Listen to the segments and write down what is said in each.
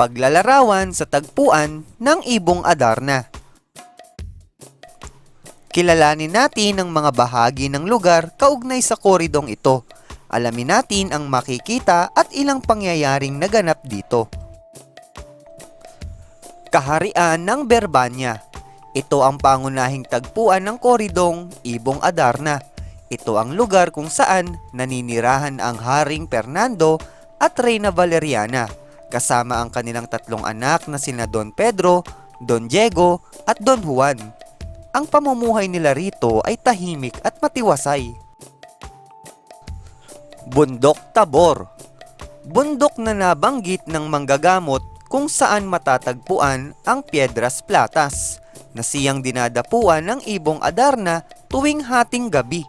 Paglalarawan sa tagpuan ng Ibong Adarna. Kilalanin natin ang mga bahagi ng lugar kaugnay sa koridong ito. Alamin natin ang makikita at ilang pangyayaring naganap dito. Kaharian ng Berbanya. Ito ang pangunahing tagpuan ng koridong Ibong Adarna. Ito ang lugar kung saan naninirahan ang Haring Fernando at Reyna Valeriana kasama ang kanilang tatlong anak na sina Don Pedro, Don Diego at Don Juan. Ang pamumuhay nila rito ay tahimik at matiwasay. Bundok Tabor Bundok na nabanggit ng manggagamot kung saan matatagpuan ang Piedras Platas na siyang dinadapuan ng Ibong Adarna tuwing hating gabi.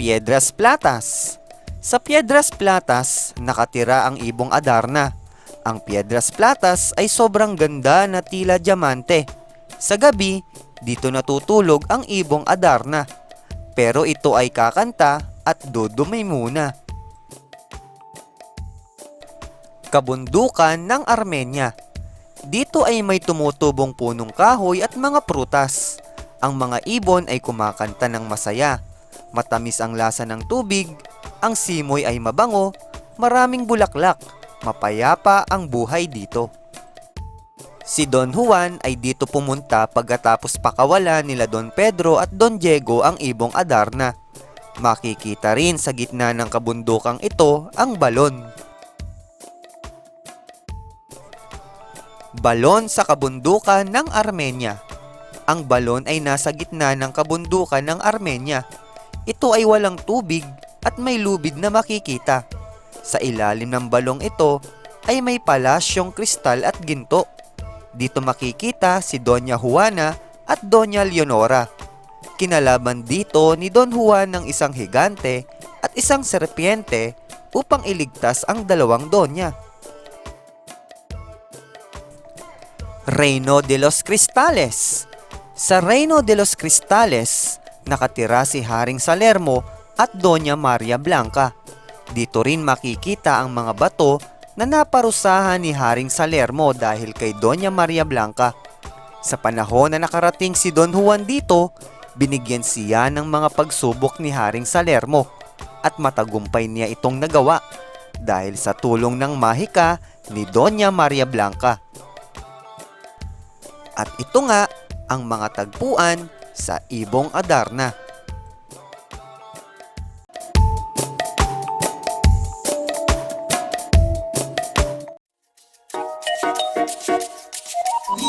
Piedras Platas Sa Piedras Platas, nakatira ang Ibong Adarna. Ang Piedras Platas ay sobrang ganda na tila diamante. Sa gabi, dito natutulog ang Ibong Adarna. Pero ito ay kakanta at dudumay muna. Kabundukan ng Armenia Dito ay may tumutubong punong kahoy at mga prutas. Ang mga ibon ay kumakanta ng masaya. Matamis ang lasa ng tubig, ang simoy ay mabango, maraming bulaklak, mapayapa ang buhay dito. Si Don Juan ay dito pumunta pagkatapos pakawala nila Don Pedro at Don Diego ang ibong Adarna. Makikita rin sa gitna ng kabundukang ito ang balon. Balon sa kabundukan ng Armenia. Ang balon ay nasa gitna ng kabundukan ng Armenia. Ito ay walang tubig at may lubid na makikita. Sa ilalim ng balong ito ay may palasyong kristal at ginto. Dito makikita si Doña Juana at Doña Leonora. Kinalaban dito ni Don Juan ng isang higante at isang serpiente upang iligtas ang dalawang donya. Reino de los Cristales Sa Reino de los Cristales, nakatira si Haring Salermo at Doña Maria Blanca. Dito rin makikita ang mga bato na naparusahan ni Haring Salermo dahil kay Doña Maria Blanca. Sa panahon na nakarating si Don Juan dito, binigyan siya ng mga pagsubok ni Haring Salermo at matagumpay niya itong nagawa dahil sa tulong ng mahika ni Doña Maria Blanca. At ito nga ang mga tagpuan sa Ibong Adarna.